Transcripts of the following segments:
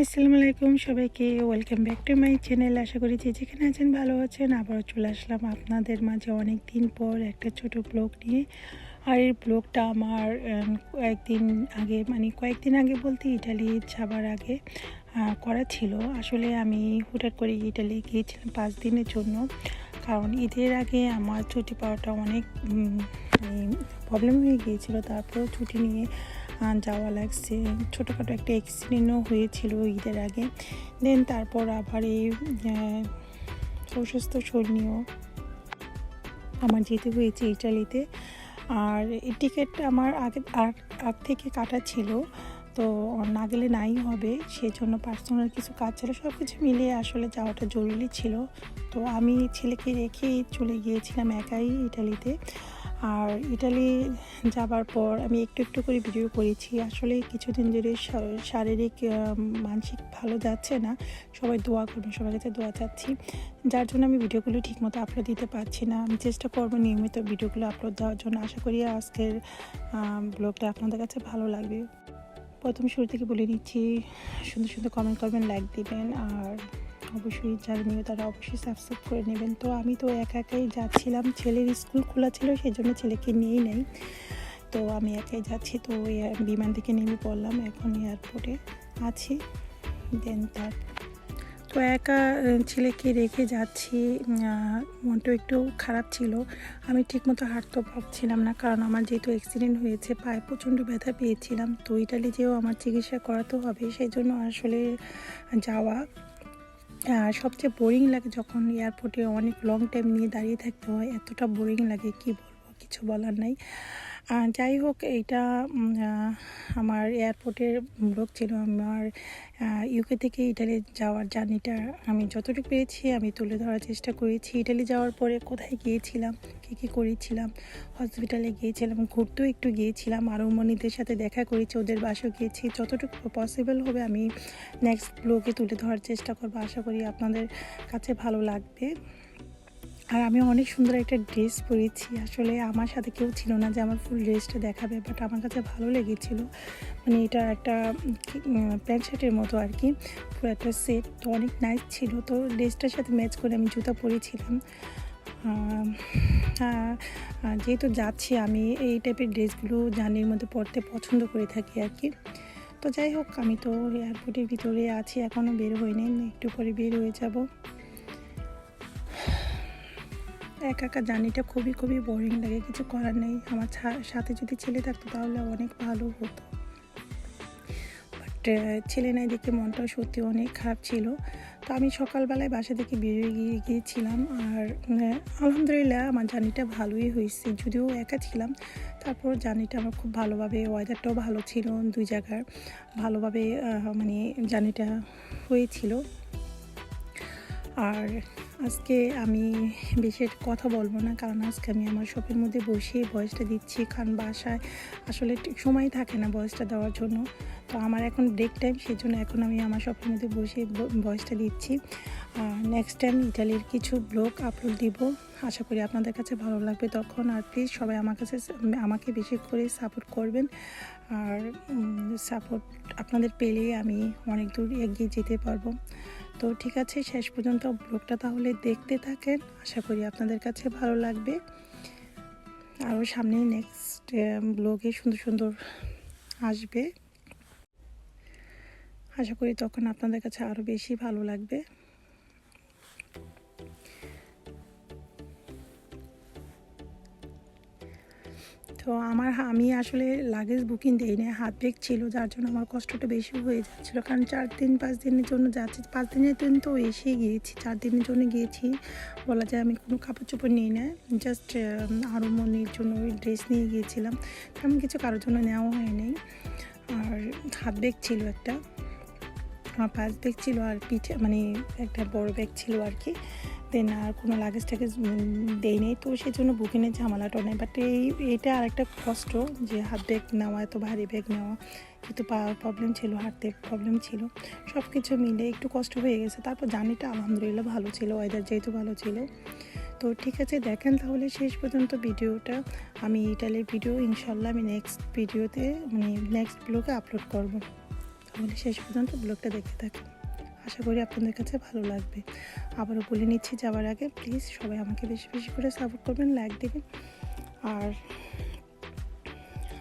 আসসালামু আলাইকুম সবাইকে, welcome back to my channel. আশা করি যে যেখানে আছেন ভালো আছেন। আবারও চলে আসলাম আপনাদের মাঝে অনেক দিন পর একটা ছোট ব্লগ নিয়ে। আর এই ব্লগটা আমার কয়েকদিন আগে মানে কয়েকদিন আগে বলতে ইটালি যাবার আগে করা ছিল। আসলে আমি হুটার করে ইটালি গিয়েছিলাম পাঁচ দিনের জন্য। কারণ ঈদের আগে আমার ছুটি পাওয়াটা অনেক প্রবলেম হয়ে গিয়েছিল। তারপরেও ছুটি নিয়ে যাওয়া লাগছে। ছোটোখাটো একটা অ্যাক্সিডেন্টও হয়েছিল ঈদের আগে। দেন তারপর আবার এই অসুস্থ শরীর আমার যেতে হয়েছে ইটালিতে আর এই টিকিট আমার আগ- আগ থেকে কাটা ছিল। তো না গেলে নাই হবে সেই জন্য পার্সোনাল কিছু কাজ ছিল সব কিছু মিলিয়ে আসলে যাওয়াটা জরুরি ছিল। তো আমি ছেলেকে রেখেই চলে গিয়েছিলাম একাই ইটালিতে। আর ইটালি যাবার পর আমি একটু একটু করে ভিডিও করেছি। আসলে কিছুদিন ধরে শারীরিক মানসিক ভালো যাচ্ছে না। সবাই দোয়া করবেন, সবার কাছে দোয়া চাচ্ছি। যার জন্য আমি ভিডিওগুলো ঠিকমতো আপলোড দিতে পারছি না। আমি চেষ্টা করব নিয়মিত ভিডিওগুলো আপলোড দেওয়ার জন্য। আশা করি আজকের ব্লগটা আপনাদের কাছে ভালো লাগবে। প্রথম শুরু থেকে বলে দিচ্ছি, সুন্দর সুন্দর কমেন্ট করবেন লাইক দিবেন আর অবশ্যই যারা নিয়ে তারা অবশ্যই সাবস্ক্রাইব করে নেবেন। তো আমি তো একা একাই যাচ্ছিলাম, ছেলের স্কুল খোলা ছিল সেই জন্য ছেলেকে নিয়েই নেই। তো আমি একাই যাচ্ছি, তো বিমান থেকে নেমে পড়লাম, এখন এয়ারপোর্টে আছি। দেন তার তো একা ছেলেকে রেখে যাচ্ছি মনটা একটু খারাপ ছিল। আমি ঠিকমতো হাঁটতেও পারছিলাম না কারণ আমার যেহেতু অ্যাক্সিডেন্ট হয়েছে, পায়ে প্রচণ্ড ব্যথা পেয়েছিলাম। তো ইটালি যেও আমার চিকিৎসা করাতে হবে সেই জন্য আসলে যাওয়া। আর সবচেয়ে বোরিং লাগে যখন এয়ারপোর্টে অনেক লং টাইম নিয়ে দাঁড়িয়ে থাকতে হয়, এতটা বোরিং লাগে, কি বলব, কিছু বলার নাই। যাই হোক, এইটা আমার এয়ারপোর্টের ব্লগ ছিল, আমার ইউকে থেকে ইটালি যাওয়ার জার্নিটা আমি যতটুকু পেরেছি, আমি তুলে ধরার চেষ্টা করেছি। ইটালি যাওয়ার পরে কোথায় গিয়েছিলাম, কী কী করেছিলাম হসপিটালে গিয়েছিলাম, ঘুরতেও একটু গিয়েছিলাম আরও মনিদের সাথে দেখা করেছি, ওদের বাসাও গিয়েছি। যতটুকু পসিবল হবে, আমি নেক্সট ব্লগে তুলে ধরার চেষ্টা করব। আশা করি আপনাদের কাছে ভালো লাগবে। আর আমি অনেক সুন্দর একটা ড্রেস পরেছি। আসলে আমার সাথে কেউ ছিল না যে আমার ফুল ড্রেসটা দেখাবে বাট আমার কাছে ভালো লেগেছিল। মানে এটা একটা প্যান্ট শার্টের মতো আর কি পুরো একটা সেট তো অনেক নাইস ছিল। তো ড্রেসটার সাথে ম্যাচ করে আমি জুতা পরেছিলাম। যেহেতু যাচ্ছি, আমি এই টাইপের ড্রেসগুলো জার্নির মধ্যে পরতে পছন্দ করে থাকি আর কি তো যাই হোক, আমি তো এয়ারপোর্টের ভিতরে আছি এখনও বের হইনি। একটু পরে বের হয়ে যাব। একা একা জার্নিটা খুবই খুবই বোরিং লাগে, কিছু করার নেই। আমার সাথে যদি ছেলে থাকতো তাহলে অনেক ভালো হতো। বাট ছেলে নাই দেখে মনটাও সত্যি অনেক খারাপ ছিল। তো আমি সকালবেলায় বাসা থেকে বেরিয়ে গিয়ে গিয়েছিলাম আর আলহামদুলিল্লাহ আমার জার্নিটা ভালোই হয়েছে। যদিও একা ছিলাম, তারপর জার্নিটা আমার খুব ভালোভাবে ওয়েদারটাও ভালো ছিল দুই জায়গার। ভালোভাবে মানে জার্নিটা হয়েছিল। আর আজকে আমি বেশি কথা বলব না, কারণ আজকে আমি আমার শপের মধ্যে বসে ভয়েসটা দিচ্ছি, কারণ বাসায় আসলে সময় থাকে না ভয়েসটা দেওয়ার জন্য। তো আমার এখন ব্রেক টাইম সেই জন্য এখন আমি আমার শপের মধ্যে বসে ভয়েসটা দিচ্ছি। নেক্সট টাইম ইটালির কিছু ব্লগ আপলোড দিব। আশা করি আপনাদের কাছে ভালো লাগবে তখন, আর প্লিজ সবাই আমার কাছে আমাকে বেশি করে সাপোর্ট করবেন। আর সাপোর্ট আপনাদের পেলে আমি অনেক দূর এগিয়ে যেতে পারব। তো ঠিক আছে, শেষ পর্যন্ত ব্লগটা তাহলে দেখতে থাকেন। আশা করি আপনাদের কাছে ভালো লাগবে। আরও সামনে নেক্সট ব্লগে সুন্দর সুন্দর আসবে। আশা করি তখন আপনাদের কাছে আরও বেশি ভালো লাগবে। তো আমার আমি আসলে লাগেজ বুকিং দিই না হাত ব্রেক ছিল, যার জন্য আমার কষ্টটা বেশি হয়ে যাচ্ছিল। কারণ চার দিন, পাঁচ দিনের জন্য যাচ্ছি, পাঁচ দিনের দিন তো এসে গিয়েছি, চার দিনের জন্য গিয়েছি। বলা যায় আমি কোনো কাপড় চোপড় নিই না জাস্ট আরও মনির জন্য ওই ড্রেস নিয়ে গিয়েছিলাম। তেমন কিছু কারোর জন্য নেওয়া হয়নি আর হাত ব্যাগ ছিল একটা, আমার পাঁচ ব্যাগ ছিল আর পিঠে মানে একটা বড় ব্যাগ ছিল আর কি। দেন আর কোনো লাগেজ টাগেজ দেই নেই। তো সেই জন্য বুকিংয়ের ঝামেলাটা নেই। বাট এই এটা আরেকটা কষ্ট যে হাত ব্যাগ নেওয়া, এত ভারী ব্যাগ নেওয়া কিন্তু পাওয়ার প্রবলেম ছিল হাঁটতে প্রবলেম ছিল। সব কিছু মিলে একটু কষ্ট হয়ে গেছে। তারপর জার্নিটা আলহামদুলিল্লাহ ভালো ছিল ওয়েদার যেহেতু ভালো ছিল। তো ঠিক আছে, দেখেন তাহলে শেষ পর্যন্ত ভিডিওটা। আমি ইটালির ভিডিও ইনশাল্লাহ আমি নেক্সট ভিডিওতে মানে নেক্সট ব্লগে আপলোড করব। তাহলে শেষ পর্যন্ত ব্লগটা দেখতে থাকুন। আশা করি আপনাদের কাছে ভালো লাগবে। আবারও বলে নিচ্ছি যাওয়ার আগে প্লিজ সবাই আমাকে বেশি বেশি করে সাপোর্ট করবেন লাইক দেবেন। আর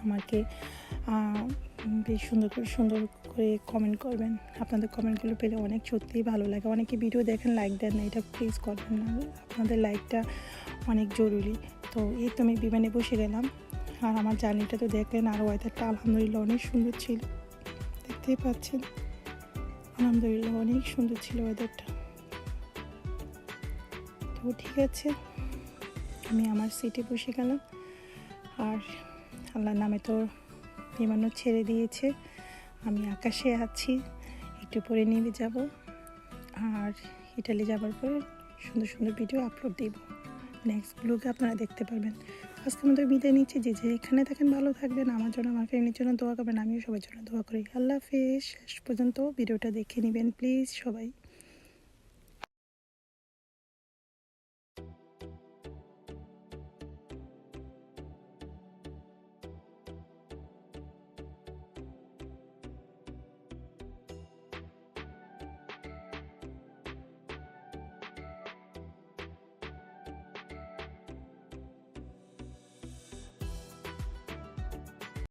আমাকে বেশ সুন্দর করে সুন্দর করে কমেন্ট করবেন। আপনাদের কমেন্টগুলো পেলে অনেক সত্যিই ভালো লাগে। অনেকে ভিডিও দেখেন লাইক দেন না, এটা প্লিজ করবেন না। আপনাদের লাইকটা অনেক জরুরি। তো এই তো আমি বিমানে বসে গেলাম। আর আমার জার্নিটা তো দেখলেন, আর ওয়েদারটা আলহামদুলিল্লাহ অনেক সুন্দর ছিল। দেখতেই পাচ্ছেন। আলহামদুলিল্লাহ অনেক সুন্দর ছিল ওয়েদারটা তো ঠিক আছে, আমি আমার সিটে বসে গেলাম। আর আল্লাহর নামে তো বিমানও ছেড়ে দিয়েছে। আমি আকাশে আছি, একটু পরে নেমে যাব। আর ইটালি যাবার পরে সুন্দর সুন্দর ভিডিও আপলোড দিব। নেক্সট ব্লগে আপনারা দেখতে পারবেন। আজকে আমাদের বিদায় নিচ্ছি। যে যে এখানে থাকেন ভালো থাকবেন। আমার জন্য, আমার ফ্যামিলির জন্য দোয়া করবেন, আমিও সবার জন্য দোয়া করি। আল্লাহ হাফেজ। শেষ পর্যন্ত ভিডিওটা দেখে নেবেন, প্লিজ সবাই।